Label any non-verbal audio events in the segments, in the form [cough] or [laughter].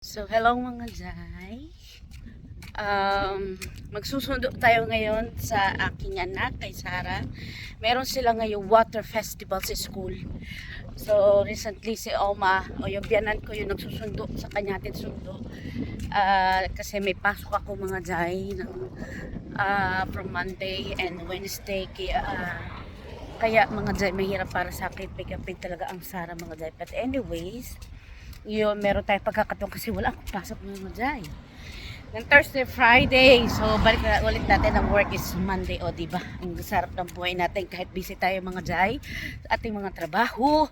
So, hello mga Jai. Um, magsusundo tayo ngayon sa aking anak, kay Sarah. Meron sila ngayon water festival sa school. So, recently si Oma, o yung biyanan ko yung nagsusundo sa kanya atin sundo. Ah, kasi may pasok ako mga Jai ng, ah, from Monday and Wednesday. Kaya, ah, kaya mga Jai, mahirap para sa akin. Pick up talaga ang Sarah mga Jai. But anyways, yun, meron tayong pagkakataon kasi wala akong pasok ng Jai. Ng Thursday, Friday. So, balik na ulit natin ang work is Monday. O, di ba? Ang sarap ng buhay natin kahit busy tayo mga Jai. Sa ating mga trabaho,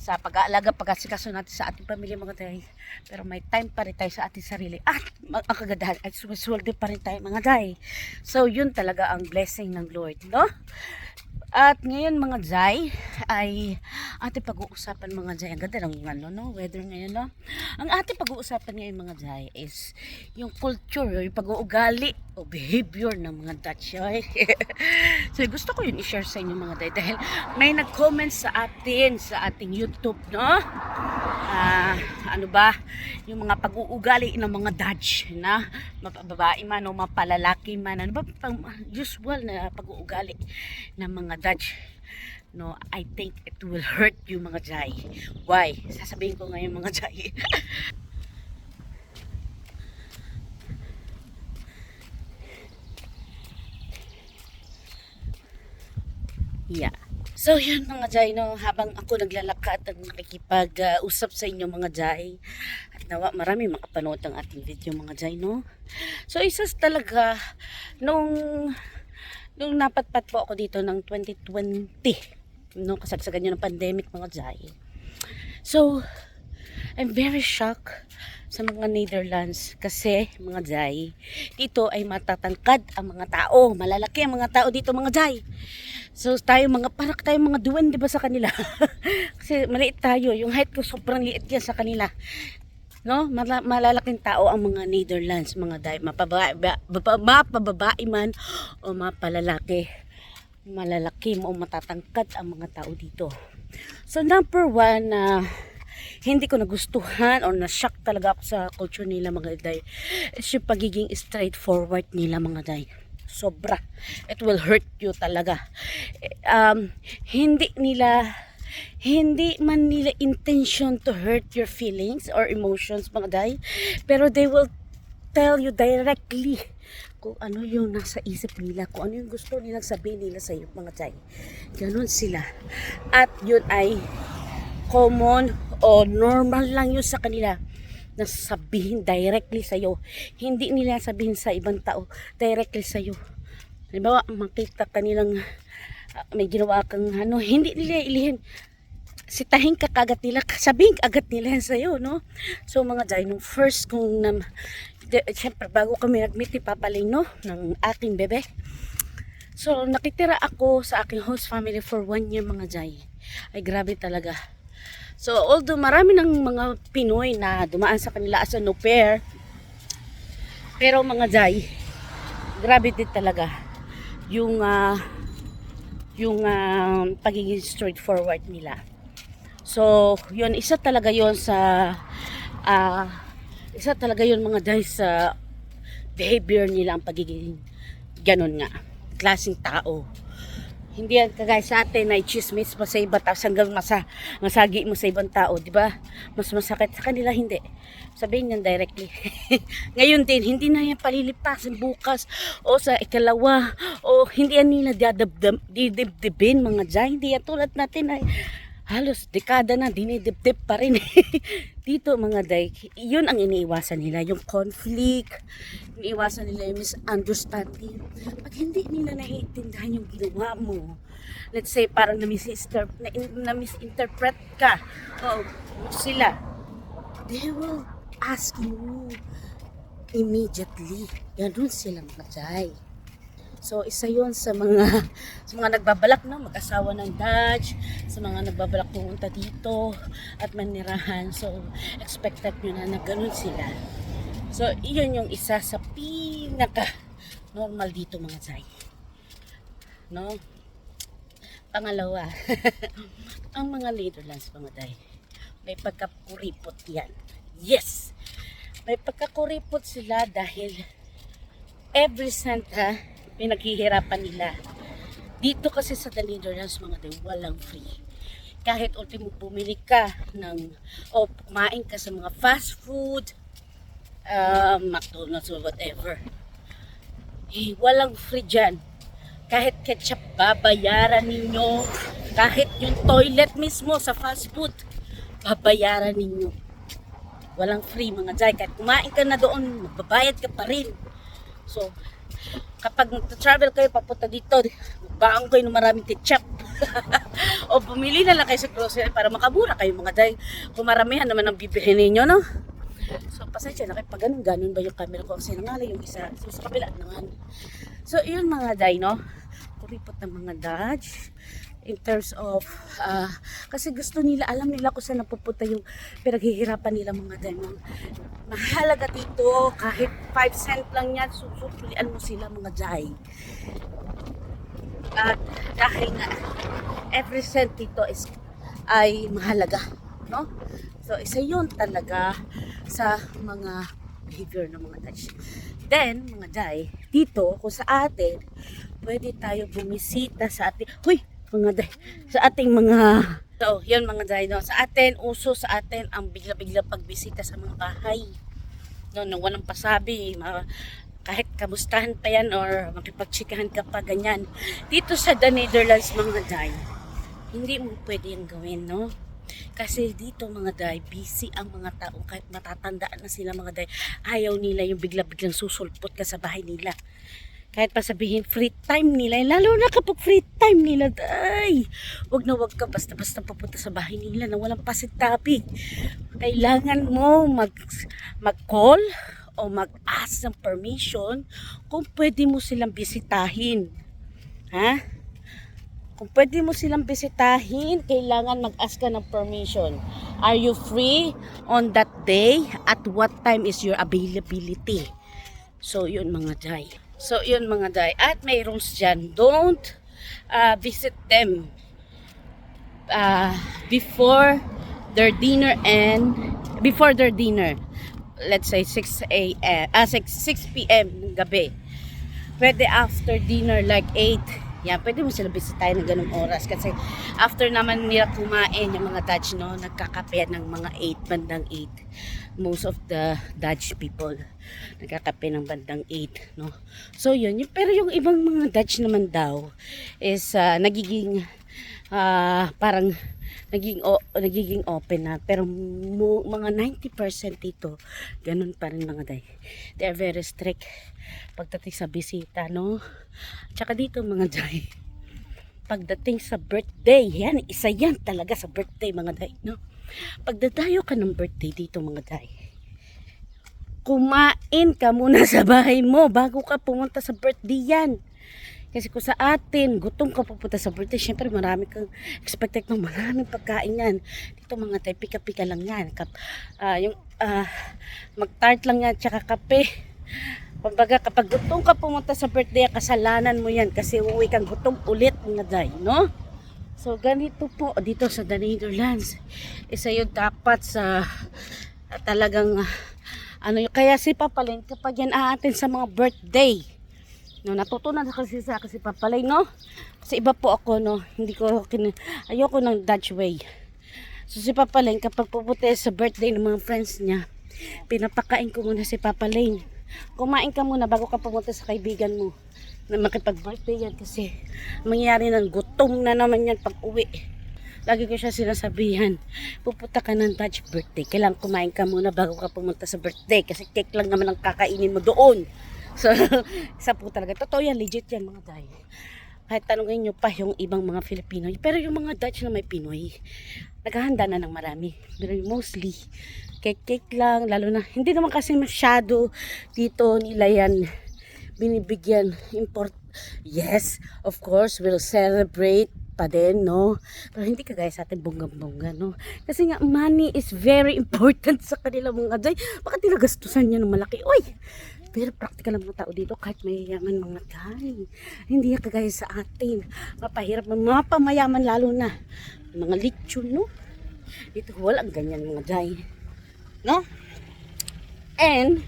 sa pag-aalaga, pag-asikaso natin sa ating pamilya mga Jai. Pero may time pa rin tayo sa ating sarili. At ang kagandahan ay sumisweldo pa rin tayo mga Jai. So, yun talaga ang blessing ng Lord, no? At ngayon mga Jai ay ating pag-uusapan mga Jai. Ang ganda ng ano, no? weather ngayon. No? Ang ating pag-uusapan ngayon mga Jai is yung culture, yung pag-uugali o behavior ng mga Dutch. Okay? [laughs] so gusto ko yun i-share sa inyo mga Jai dahil may nag-comment sa atin sa ating YouTube. No? Ah, ano ba? Yung mga pag-uugali ng mga Dutch na mapababae man o mapalalaki man. Ano ba? Pang, usual na pag-uugali ng mga Dutch. No, I think it will hurt you mga Jai. Why? Sasabihin ko ngayon mga Jai. [laughs] yeah. So yun mga Jai, no, habang ako naglalakad at nakikipag-usap sa inyo mga Jai, at nawa marami makapanood ang ating video mga Jai, no? So isa talaga, nung, nung napatpat po ako dito ng 2020, no, kasagsagan yun ng pandemic mga Jai. So, I'm very shocked sa mga Netherlands kasi mga Jai, dito ay matatangkad ang mga tao, malalaki ang mga tao dito mga Jai. So tayo mga parang tayo mga duwan 'di ba sa kanila? [laughs] kasi maliit tayo, yung height ko sobrang liit yan sa kanila. No, Mala- malalaking tao ang mga Netherlands, mga Jai, mapababae, baba- mapababae man o mapalalaki. Malalaki o matatangkad ang mga tao dito. So number one na hindi ko nagustuhan or na-shock talaga ako sa culture nila mga day. It's yung pagiging straightforward nila mga day. Sobra. It will hurt you talaga. Um, hindi nila hindi man nila intention to hurt your feelings or emotions mga day. Pero they will tell you directly kung ano yung nasa isip nila, kung ano yung gusto nilang sabihin nila sa iyo mga day. Ganon sila. At yun ay common o normal lang yun sa kanila na sabihin directly sa iyo. Hindi nila sabihin sa ibang tao directly sa iyo. Halimbawa, makita kanilang ah, may ginawa kang ano, hindi nila ilihin sitahin ka kagat nila, sabihin agad nila yan sa'yo, no? So mga Jai, nung first kong, nam, de, syempre bago kami nag-meet ni Papa Ling, no? Ng aking bebe. So nakitira ako sa aking host family for one year mga Jai. Ay grabe talaga. So although marami ng mga Pinoy na dumaan sa kanila as an au pair, pero mga Jai, grabe din talaga yung ah, yung ah, pagiging straightforward nila. So, yun, isa talaga yon sa, ah, isa talaga yon mga guys sa behavior nila ang pagiging ganun nga, klaseng tao. Hindi kagaya sa atin na chismis mo sa iba tapos hanggang masa, masagi mo sa ibang tao, di ba? Mas masakit sa kanila, hindi. Sabihin yan directly. [laughs] Ngayon din, hindi na yan palilipasin bukas o sa ikalawa o hindi yan nila didibdibin mga dyan. Hindi yan tulad natin ay halos dekada na dinidibdib pa rin. [laughs] Dito mga day, yun ang iniiwasan nila, yung conflict, iniiwasan nila yung misunderstanding. Pag hindi nila naiintindihan yung ginawa mo, let's say parang na-misinterpret, na, na-misinterpret ka, o sila, they will ask you immediately. Ganun sila mga day. So, isa yon sa mga [laughs] sa mga nagbabalak na mag-asawa ng Dutch, sa mga nagbabalak pumunta dito at manirahan. So, expected nyo na na ganun sila. So, iyon yung isa sa pinaka normal dito mga Zay. No? Pangalawa, [laughs] ang mga Netherlands mga Day, may pagkakuripot yan. Yes! may pagkakuripot sila dahil every cent ha, pinaghihirapan nila. Dito kasi sa Netherlands mga day, walang free. Kahit ultimo bumili ka ng, o kumain ka sa mga fast food, um, McDonald's or whatever. Eh, walang free dyan. Kahit ketchup, babayaran ninyo. Kahit yung toilet mismo sa fast food, babayaran ninyo. Walang free mga jay. Kahit kumain ka na doon, magbabayad ka pa rin. So, kapag travel kayo papunta dito, baon kayo ng maraming ketchup. [laughs] o bumili na lang kayo sa grocery para makamura kayo mga jay. Kung maramihan naman ang bibilhin ninyo, no? So, pasensya na kayo pag ganun, ganun ba yung camera ko? Kasi nangalay yung isa. So, sa kabila naman. So, yun mga day, no? Kuripot ng mga Dodge in terms of ah, kasi gusto nila alam nila kung saan napupunta yung pinaghihirapan nila mga no? mahalaga dito kahit 5 cent lang yan susuplian mo sila mga day at dahil nga every cent dito is ay mahalaga no? So isa yun talaga sa mga behavior ng mga Dutch then mga day dito kung sa atin pwede tayo bumisita sa ating huy mga day sa ating mga so yun mga day sa atin uso sa atin ang bigla-bigla pagbisita sa mga bahay no, no walang pasabi ma- kahit kamustahan pa yan or makipagtsikahan ka pa ganyan dito sa the Netherlands mga day hindi mo pwede yung gawin no kasi dito mga day, busy ang mga tao kahit matatandaan na sila mga day. Ayaw nila yung bigla-biglang susulpot ka sa bahay nila. Kahit pa sabihin free time nila, lalo na kapag free time nila, day. Wag na wag ka basta-basta papunta sa bahay nila na walang pasitabi. Kailangan mo mag, mag-call o mag-ask ng permission kung pwede mo silang bisitahin. Ha? Kung pwede mo silang bisitahin, kailangan mag-ask ka ng permission. Are you free on that day? At what time is your availability? So, yun mga day. So, yun mga day. At may rules dyan. Don't uh, visit them uh, before their dinner and before their dinner. Let's say 6 a.m. Ah, 6, 6 p.m. gabi. Pwede after dinner like 8 yan, pwede mo sila bisitahin ng ganung oras kasi after naman nila kumain yung mga Dutch, no, nagkakape ng mga 8, bandang 8. Most of the Dutch people nagkakape ng bandang 8, no. So yun, pero yung ibang mga Dutch naman daw is ah, nagiging ah, parang naging o, nagiging open na. Pero mo, mga 90% dito ganun pa rin mga day. They are very strict pagdating sa bisita no? Tsaka dito mga day pagdating sa birthday yan isa yan talaga sa birthday mga day no? Pagdadayo ka ng birthday dito mga day kumain ka muna sa bahay mo bago ka pumunta sa birthday yan kasi kung sa atin, gutom ka pupunta sa birthday, syempre marami kang expected ng maraming pagkain yan. Dito mga tayo, pika-pika lang yan. Kap, ah, yung ah, mag-tart lang yan, tsaka kape. Kumbaga, kapag gutom ka pumunta sa birthday, kasalanan mo yan kasi uwi kang gutom ulit mga day, no? So, ganito po dito sa The Netherlands. Isa yun dapat sa ah, talagang ano yun. Kaya si Papalin, kapag yan aatin sa mga birthday, No, natutunan na kasi sa kasi papalay, no? Kasi iba po ako, no? Hindi ko, kin ayoko ng Dutch way. So si Papa Lane, kapag pupunta sa birthday ng mga friends niya, pinapakain ko muna si Papa. Kumain ka muna bago ka pumunta sa kaibigan mo na makipag-birthday yan kasi mangyayari ng gutom na naman yan pag uwi. Lagi ko siya sinasabihan, pupunta ka ng Dutch birthday, kailangan kumain ka muna bago ka pumunta sa birthday kasi cake lang naman ang kakainin mo doon. So, [laughs] isa po talaga. Totoo yan, legit yan mga day. Kahit tanongin nyo pa yung ibang mga Filipino. Pero yung mga Dutch na may Pinoy, naghahanda na ng marami. Pero mostly, cake-cake lang. Lalo na, hindi naman kasi masyado dito nila yan binibigyan import. Yes, of course, we'll celebrate pa din, no? Pero hindi kagaya sa atin bonggang-bongga, no? Kasi nga, money is very [laughs] important sa kanila mga day. Bakit tinagastusan niya ng malaki? Uy! Pero practical ang mga tao dito kahit mayayaman mga day. Hindi yan kagaya sa atin. Mapahirap, mga pamayaman lalo na. Mga lechon, no? Dito walang ganyan mga day. No? And,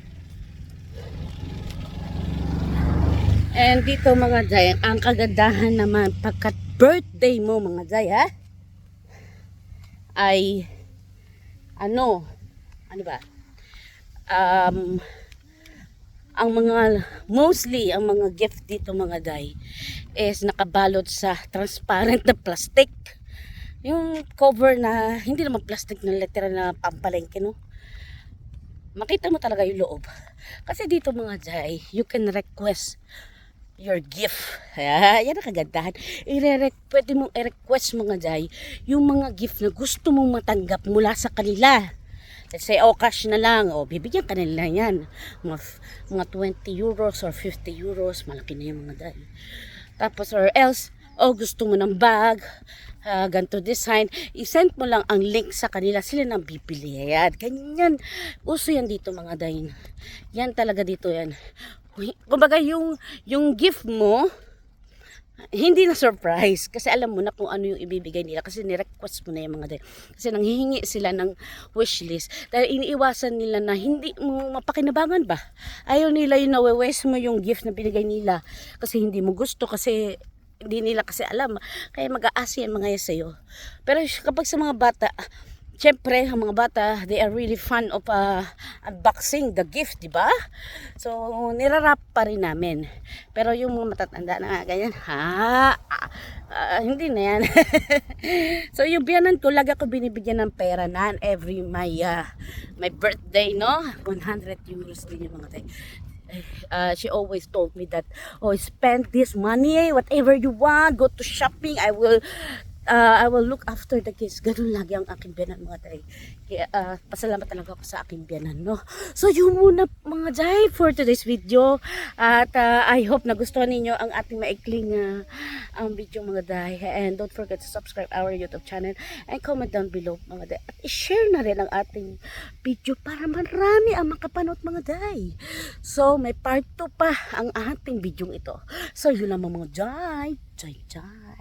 and dito mga Jay, ang kagandahan naman pagkat birthday mo mga Jay ha, ay, ano, ano ba, um, ang mga, mostly, ang mga gift dito mga Jay, is nakabalot sa transparent na plastic. Yung cover na, hindi naman plastic na literal na pampalengke, no? makita mo talaga yung loob. Kasi dito mga Jai, you can request your gift. Ah, [laughs] yan ang kagandahan. I-re- pwede mong i-request mga Jai yung mga gift na gusto mong matanggap mula sa kanila. Say, oh, cash na lang. Oh, bibigyan ka nila yan. Mga, mga 20 euros or 50 euros. Malaki na yung mga Jai. Tapos, or else, oh, gusto mo ng bag, ah, ganito design, isend mo lang ang link sa kanila, sila nang bibili. Ayan, ganyan. Uso yan dito mga dayin. Yan talaga dito yan. Kumbaga yung, yung gift mo, hindi na surprise kasi alam mo na kung ano yung ibibigay nila kasi ni-request mo na yung mga dayin. Kasi nanghihingi sila ng wish list dahil iniiwasan nila na hindi mo mapakinabangan ba. Ayaw nila yung nawe-waste mo yung gift na binigay nila kasi hindi mo gusto kasi hindi nila kasi alam. Kaya mag-aasi yan mga sa'yo. Pero kapag sa mga bata, Siyempre, ang mga bata, they are really fun of uh, unboxing the gift, di ba? So, nirarap pa rin namin. Pero yung mga matatanda na nga, ganyan, ha? Ah, hindi na yan. [laughs] so, yung biyanan ko, lagi ako binibigyan ng pera na every my, uh, my birthday, no? 100 euros din yung mga tayo uh, she always told me that oh spend this money whatever you want go to shopping I will uh, I will look after the kids. Ganun lagi ang aking biyanan mga tay. Kaya uh, pasalamat talaga ako sa aking biyanan no? So yun muna mga jay for today's video. At uh, I hope nagustuhan ninyo ang ating maikling uh, ang video mga day and don't forget to subscribe our YouTube channel and comment down below mga day at i-share na rin ang ating video para marami ang makapanood mga day so may part 2 pa ang ating video ito. So yun lang mga jay. Jay jay